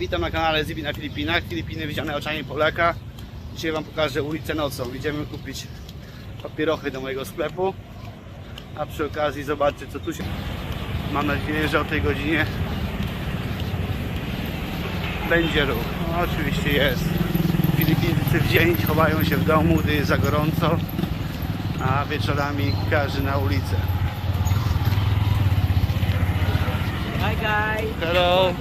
Witam na kanale Zibi na Filipinach. Filipiny widziane oczami Polaka. Dzisiaj Wam pokażę ulicę nocą. Idziemy kupić papierochy do mojego sklepu. A przy okazji zobaczcie co tu się... Mam nadzieję, że o tej godzinie będzie ruch. No, oczywiście jest. Filipińczycy w dzień chowają się w domu, gdy jest za gorąco, a wieczorami każdy na ulicę. Hi guys! Hello!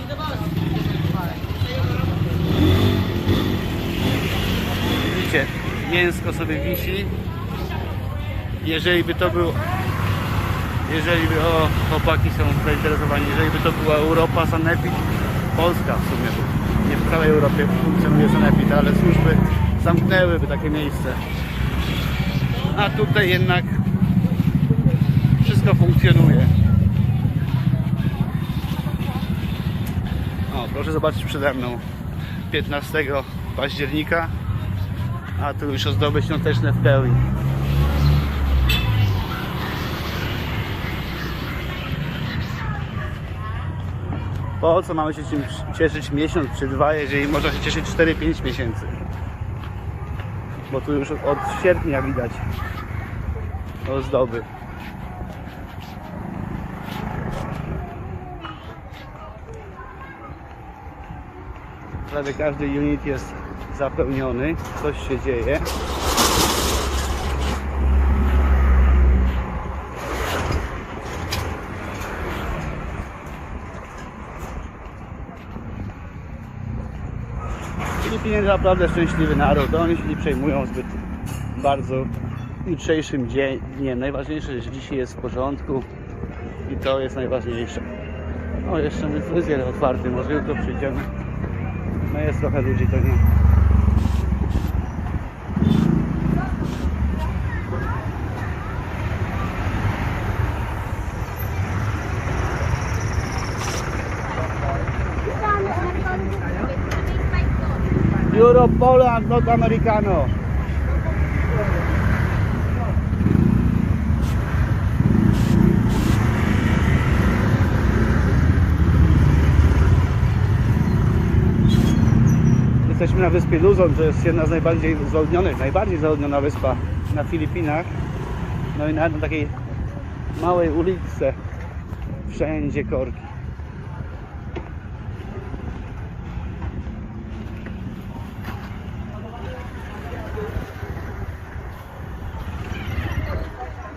Widzicie, mięsko sobie wisi. Jeżeli by to był, jeżeli by, o, chłopaki są zainteresowani, jeżeli by to była Europa, Sanepid, Polska w sumie, nie w całej Europie funkcjonuje Sanepid, ale służby zamknęłyby takie miejsce. A tutaj jednak wszystko funkcjonuje. O, proszę zobaczyć przede mną 15 października a tu już ozdoby świąteczne w pełni. Po co mamy się cieszyć miesiąc czy dwa, jeżeli można się cieszyć 4-5 miesięcy? Bo tu już od sierpnia widać ozdoby. Prawie każdy unit jest zapełniony, coś się dzieje. Filipiny naprawdę szczęśliwy naród. Oni się nie przejmują zbyt bardzo jutrzejszym dniem. Najważniejsze, że dzisiaj jest w porządku i to jest najważniejsze. O, jeszcze mój fryzjer otwarty, może jutro przyjdziemy. No jest trochę ludzi, to nie. Europe, Poland, not Americano. Jesteśmy na wyspie Luzon, to jest jedna z najbardziej zaludnionych, najbardziej zaludniona wyspa na Filipinach. No i na takiej małej uliczce wszędzie korki.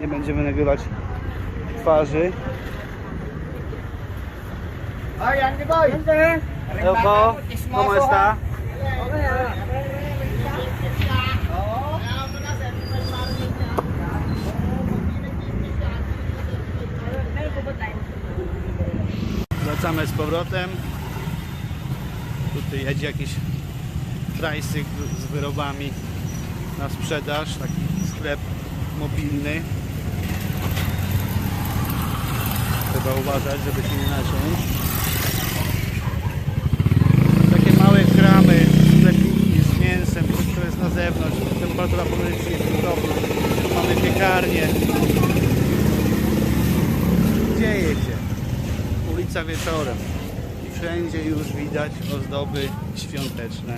Nie będziemy nagrywać twarzy. Ay, Andy boy! Hello po, ¿cómo está? Wracamy z powrotem. Tutaj jedzie jakiś trajsyk z wyrobami na sprzedaż, taki sklep mobilny. Trzeba uważać, żeby się nie naciąć. Takie małe kramy, sklepiki z mięsem, wszystko jest na zewnątrz. Temperatura powyżej 30 stopni. Mamy piekarnię. Dzieje się. Ulica wieczorem. I wszędzie już widać ozdoby świąteczne.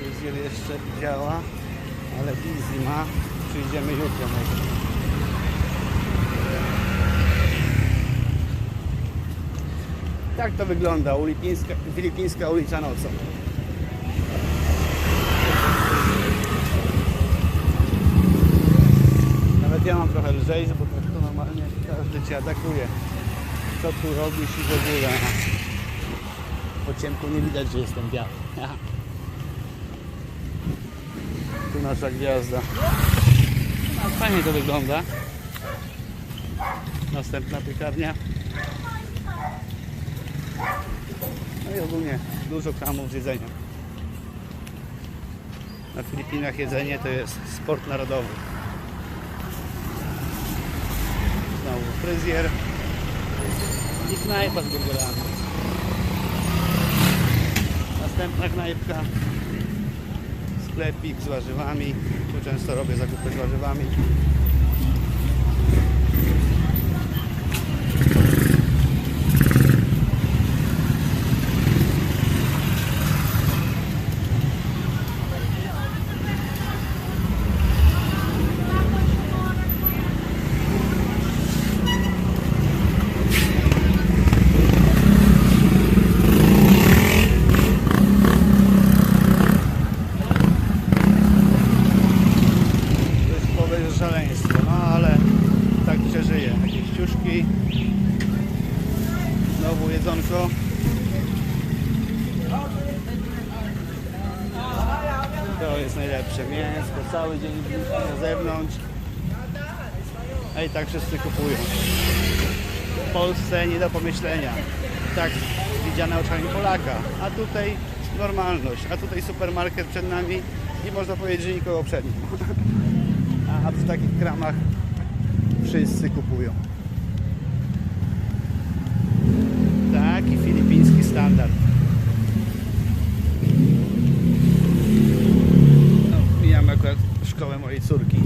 Proszę jeszcze działa, ale busy ma. Przyjdziemy jutro może. Tak to wygląda, Filipińska, filipińska ulica nocą. Nawet ja mam trochę lżej, bo tak to normalnie każdy cię atakuje. Co tu robisz i w ogóle. Po ciemku nie widać, że jestem biały. Tu nasza gwiazda. No, fajnie to wygląda. Następna piekarnia. No i ogólnie dużo kramów z jedzenia. Na Filipinach jedzenie to jest sport narodowy. Znowu fryzjer i knajpa z burgerami. Następna knajpka. Sklepik z warzywami. Tu często robię zakupy z warzywami. To jest powiedz szaleństwo, no ale tak się żyje. Jakieś ciuszki. Znowu jedzonko. To jest najlepsze mięsko, cały dzień na zewnątrz. A i tak wszyscy kupują. W Polsce nie do pomyślenia. Tak widziane oczami Polaka. A tutaj normalność. A tutaj supermarket przed nami i można powiedzieć, że nikogo przed nim. A w takich kramach wszyscy kupują. Taki filipiński standard. No, mijamy akurat szkołę mojej córki.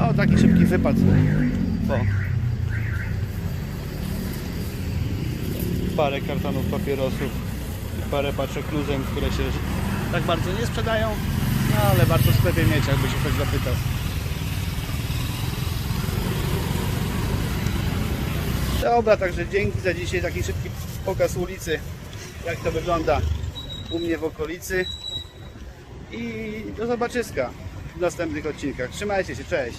O, taki szybki wypad. O. Parę kartonów papierosów i parę paczek luzem, które się tak bardzo nie sprzedają, no ale warto w sklepie mieć, jakby się ktoś zapytał. Dobra, także dzięki za dzisiaj taki szybki pokaz ulicy, jak to wygląda u mnie w okolicy i do zobaczyska w następnych odcinkach. Trzymajcie się, cześć!